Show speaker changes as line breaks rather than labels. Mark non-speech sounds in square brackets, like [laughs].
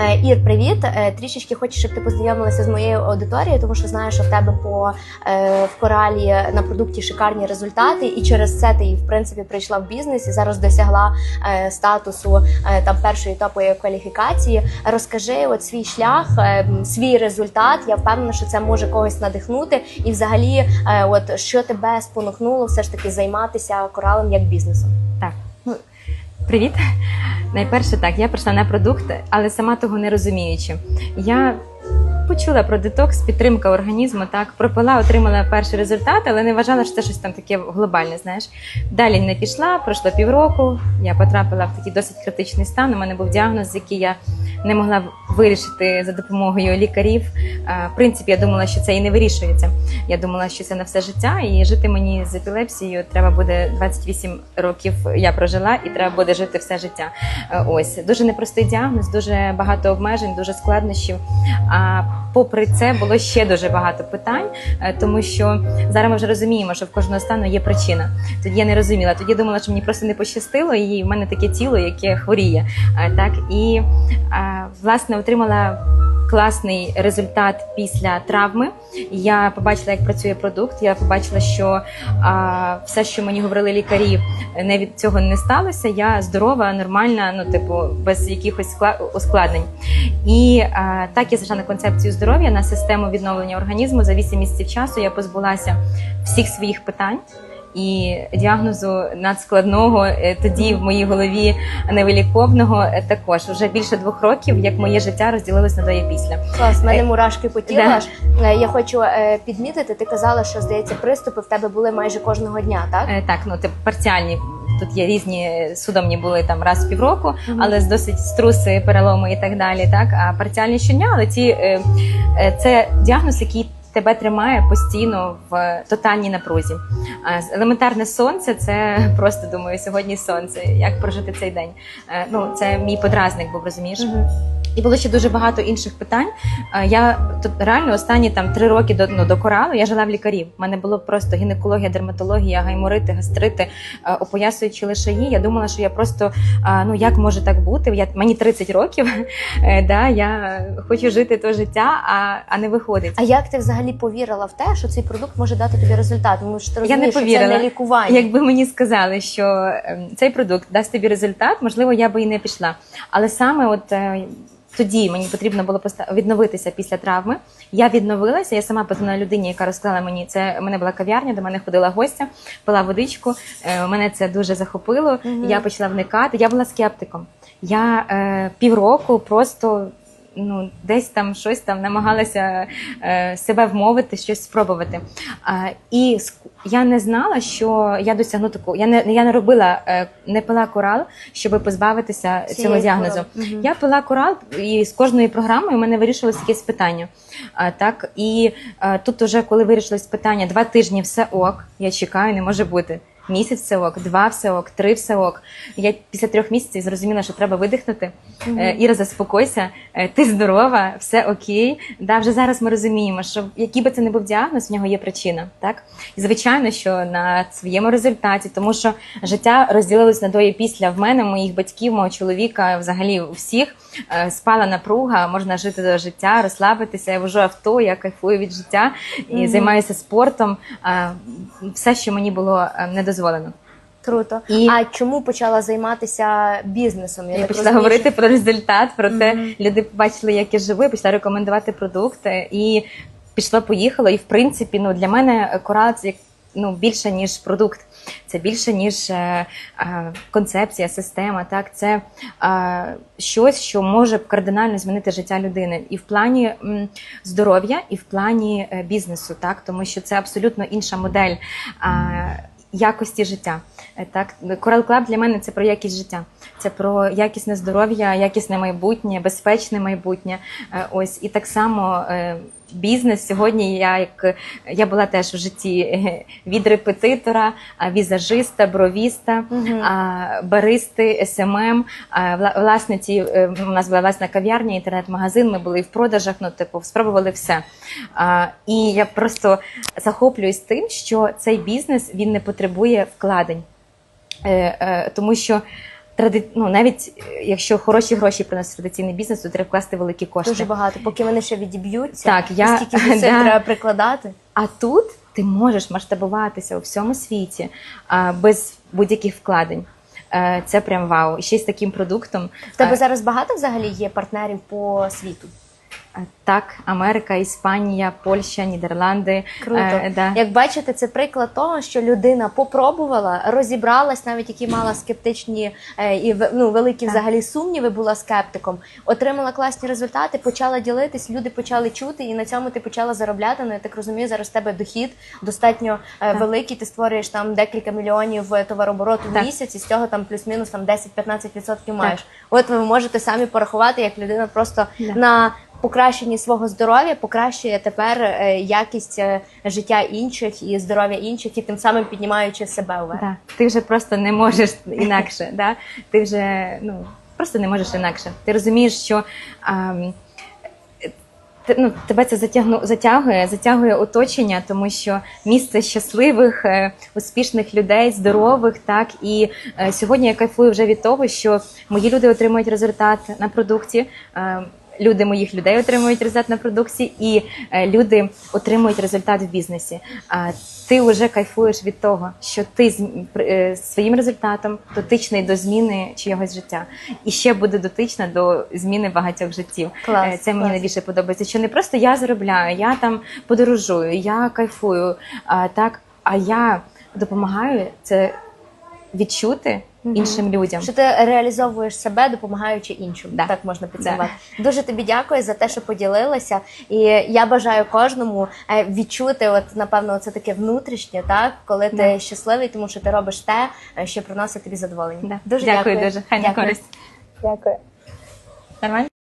Е, Ір, привіт. Е, Трішечки хочу, щоб ти познайомилася з моєю аудиторією, тому що знаю, що в тебе по е, в коралі на продукті шикарні результати, і через це ти в принципі прийшла в бізнес і зараз досягла статусу там першої топової кваліфікації. Розкажи от свій шлях, свій результат. Я впевнена, що це може когось надихнути. І взагалі, от що тебе спонукнуло все ж таки займатися коралом як бізнесом?
Так, ну привіт. Найперше, так, я прийшла на продукт, але сама того не розуміючи. Я почула про детокс, підтримка організму, так, пропила, отримала перший результат, але не вважала, що це щось там таке глобальне. Знаєш, далі не пішла, пройшло півроку. Я потрапила в такий досить критичний стан. У мене був діагноз, який я не могла вирішити за допомогою лікарів. Е, В принципі, я думала, що це і не вирішується. Я думала, що це на все життя, і жити мені з епілепсією треба буде 28 років. Я прожила, і треба буде жити все життя. Е, Ось дуже непростий діагноз, дуже багато обмежень, дуже складнощів. А попри це було ще дуже багато питань, е, тому що зараз ми вже розуміємо, що в кожного стану є причина. Тоді я не розуміла. Тоді думала, що мені просто не пощастило, і в мене таке тіло, яке хворіє. Так і е, отримала. Класний результат після травми. Я побачила, як працює продукт. Я побачила, що а, все, що мені говорили лікарі, не від цього не сталося. Я здорова, нормальна, ну типу, без якихось скла- ускладнень. І а, так я зайшла на концепцію здоров'я на систему відновлення організму. За 8 місяців часу я позбулася всіх своїх питань. І діагнозу надскладного е, тоді в моїй голові невиліковного е, також вже більше двох років, як моє життя розділилось на до і після.
Клас, в мене
Е,
мурашки по тілу
да.
Я хочу підмітити, ти казала, що здається, приступи в тебе були майже кожного дня, так?
Так, ну типу парціальні. Тут є різні судомні були там раз в півроку,
Мгм.
але з досить струси, переломи і так далі. Так, а парціальні щодня, але ці це діагноз, який тебе тримає постійно в тотальній напрузі. А елементарне сонце це [laughs] просто думаю, сьогодні сонце. Як прожити цей день? Е, Ну це мій подразник, був розумієш. І було ще дуже багато інших питань. Е, Я тут реально останні там три роки до ну, до коралу я жила в лікарів. У мене було просто гінекологія, дерматологія, гайморити, гастрити, е, опоясуючі лишаї. Я думала, що я просто ну як може так бути? Я мені 30 років. [laughs] е, Да, я хочу жити то життя, а, а не виходить.
А як ти взагалі повірила в те, що цей продукт може дати тобі результат? Тому що ти
Я не
розумієш, що це не лікування.
Якби мені сказали, що ем, цей продукт дасть тобі результат, можливо, я би і не пішла. Але саме от е, тоді мені потрібно було відновитися після травми. Я відновилася. Я сама позвонила людині, яка розказала мені це. У мене була кав'ярня, до мене ходила гостя, пила водичку. Е, Мене це дуже захопило.
Мгм.
Я почала вникати. Я була скептиком. Я е, півроку просто. Ну, десь там щось там намагалася е, себе вмовити, щось спробувати. А, і я не знала, що я досягну таку. Я не я не робила, е, не пила корал, щоб позбавитися цього діагнозу.
Мгм.
Я пила корал, і з кожною програмою у мене вирішилось якесь питання. А, так, і а, тут, уже коли вирішилось питання, два тижні все ок, я чекаю, не може бути. Місяць все ок, два все ок, три все ок. Я після трьох місяців зрозуміла, що треба видихнути. Е, Іра, заспокойся, е, ти здорова, все окей. Да, вже зараз ми розуміємо, що який би це не був діагноз, в нього є причина. Так і звичайно, що на своєму результаті, тому що життя розділилось на до і після в мене, моїх батьків, мого чоловіка, взагалі у всіх е, спала напруга, можна жити до життя, розслабитися. Я вожу авто, я кайфую від життя і
Мгм.
займаюся спортом. Е, Все, що мені було не дозволено.
Круто.
І-
А чому почала займатися бізнесом?
Я,
так
почала
розумію,
говорити про результат, про те,
Мгм.
люди побачили, як я живу, я почала рекомендувати продукти і пішло, поїхало. І в принципі, ну для мене корал як ну більше ніж продукт. Це більше ніж е, е, концепція, система. Так, це е, щось, що може кардинально змінити життя людини, і в плані м, здоров'я, і в плані е, бізнесу, так тому що це абсолютно інша модель. е, Якості життя, Е, так Coral Club для мене це про якість життя, це про якісне здоров'я, якісне майбутнє, безпечне майбутнє. Е, Ось. І так само е, бізнес сьогодні. Я як я була теж в житті [laughs] від репетитора, візажиста, бровіста, а, баристи, СММ, а, вла- власниці. е, У нас була власна кав'ярня, інтернет-магазин. Ми були в продажах. Ну, типу, спробували все. І я просто захоплююсь тим, що цей бізнес він не потребує вкладень. Е, е, Тому що тради... ну, навіть е, якщо хороші гроші приносить традиційний бізнес, то треба вкласти великі кошти.
Дуже багато, поки вони ще відіб'ються.
Так, я-
скільки зусиль [laughs]
да.
треба прикладати.
А тут ти можеш масштабуватися у всьому світі а, без будь-яких вкладень. Е, Це прям вау. І ще й з таким продуктом.
В тебе
Е,
зараз багато взагалі є партнерів по світу.
Так, Америка, Іспанія, Польща, Нідерланди.
Круто.
Е, да.
Як бачите, це приклад того, що людина попробувала, розібралась, навіть які мала скептичні е, і ну, великі
Так.
взагалі сумніви, була скептиком, отримала класні результати, почала ділитись, люди почали чути, і на цьому ти почала заробляти. Ну я так розумію, зараз в тебе дохід достатньо е, великий. Ти створюєш там декілька мільйонів е, товарообороту в місяць, і з цього там плюс-мінус там 10-15% маєш. От ви можете самі порахувати, як людина просто
Да.
на покращенні свого здоров'я покращує тепер е, якість е, життя інших і здоров'я інших, і тим самим піднімаючи себе вверх.
Да. Ти вже просто не можеш інакше. Да? Ти вже ну, просто не можеш інакше. Ти розумієш, що ам, те- ну, тебе це затягну, затягує, затягує оточення, тому що місце щасливих, е, успішних людей, здорових. Так і сьогодні я кайфую вже від того, що мої люди отримують результат на продукті. Люди моїх людей отримують результат на продукті, і е, люди отримують результат в бізнесі. Ти вже кайфуєш від того, що ти е, своїм результатом дотичний до зміни чогось життя, і ще буде дотична до зміни багатьох життів.
Клас,
Е, Це мені
клас.
найбільше подобається. Що не просто я заробляю, я там подорожую, я кайфую, а так, а я допомагаю це відчути. Іншим людям.
Що ти реалізовуєш себе, допомагаючи іншим,
Да.
так можна підсумувати. Дуже тобі дякую за те, що поділилася. І я бажаю кожному е, відчути, от напевно, це таке внутрішнє, так коли ти
Да.
щасливий, тому що ти робиш те, е, що приносить тобі задоволення.
Да.
Дуже
дякую,
дякую.
дуже. Хай на
Дякую.
користь.
Дякую.
Нормально?